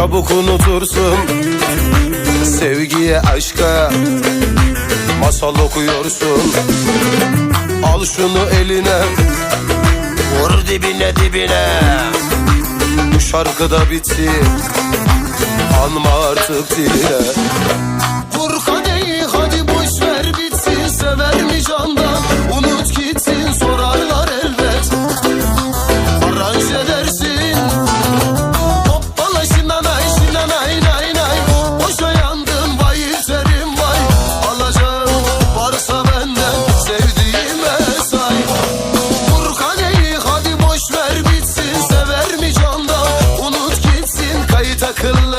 çabuk unutursun Sevgiye aşka. Masal okuyorsun. Al şunu eline Vur dibine dibine. Bu şarkı da bitti Anma artık diline takılı